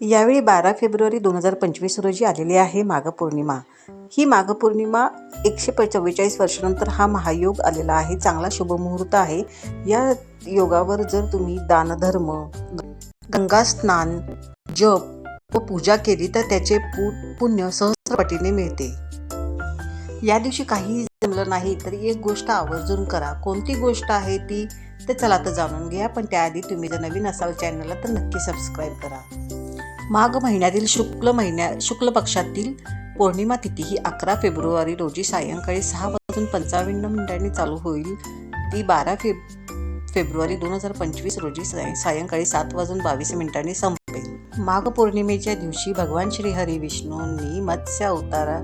यावेळी बारा फेब्रुवारी दोन हजार पंचवीस रोजी आलेली आहे माघपौर्णिमा ही माघपौर्णिमा एकशे प चव्वेचाळीस वर्षानंतर हा महायोग आलेला आहे. चांगला शुभमुहूर्त आहे. या योगावर जर तुम्ही दानधर्म गंगा स्नान जप व पूजा केली तर त्याचे पु पुण्य सहस्रपटीने मिळते. या दिवशी काही जमलं नाही तर एक गोष्ट आवर्जून करा. कोणती गोष्ट आहे ती तर चला तर जाणून घ्या. पण त्याआधी तुम्ही जर नवीन असाल चॅनलला तर नक्की सबस्क्राईब करा. माघ महिन्यातील शुक्ल महिन्या शुक्ल पक्षातील पौर्णिमा तिथी ही अकरा फेब्रुवारी रोजी सायंकाळी सहा वाजून पंचावन्न मिनिटांनी चालू होईल. ती बारा फेब फेब्रुवारी दोन हजार पंचवीस रोजी साय सायंकाळी सात वाजून बावीस मिनिटांनी संपेल. माघ पौर्णिमेच्या दिवशी भगवान श्री हरी विष्णूंनी मत्स्य अवतारा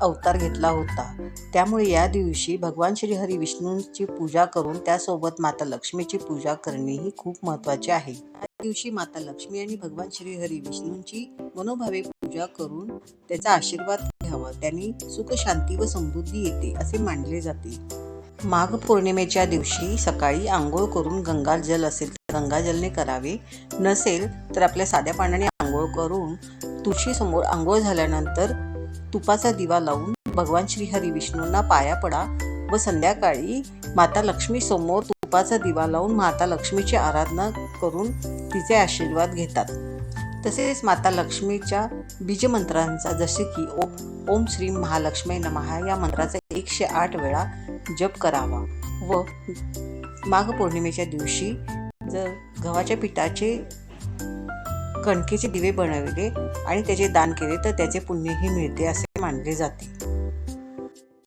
अवतार घेतला होता. त्यामुळे या दिवशी भगवान श्री हरी विष्णूंची पूजा करून त्यासोबत माता लक्ष्मीची पूजा करणे ही खूप महत्त्वाचे आहे. दिवशी माता लक्ष्मी आणि भगवान श्री हरी विष्णूंची मनोभावे पूजा करून त्याचा आशीर्वाद घ्यावा. त्यांनी सुख शांती व समृद्धी येते असे मानले जाते. माघ पौर्णिमेच्या दिवशी सकाळी आंघोळ करून गंगाजल असेल तर गंगाजलने करावे. नसेल तर आपल्या साध्या पाण्याने आंघोळ करून तुळशीसमोर आंघोळ झाल्यानंतर तुपाचा दिवा लावून भगवान श्री हरी विष्णूंना पाया पडा व संध्याकाळी माता लक्ष्मी समोर तुपाचा दिवा लावून माता लक्ष्मीची आराधना करून तिचे आशीर्वाद घेतात. तसेच माता लक्ष्मीच्या बीजमंत्रांचा जसे की ओम ओम श्री महालक्ष्मी नमहा या मंत्राचा एकशे आठ वेळा जप करावा. व माघ पौर्णिमेच्या दिवशी जर गव्हाच्या पिठाचे कणकेचे दिवे बनवले आणि त्याचे दान केले तर त्याचे पुण्यही मिळते असे मानले जाते.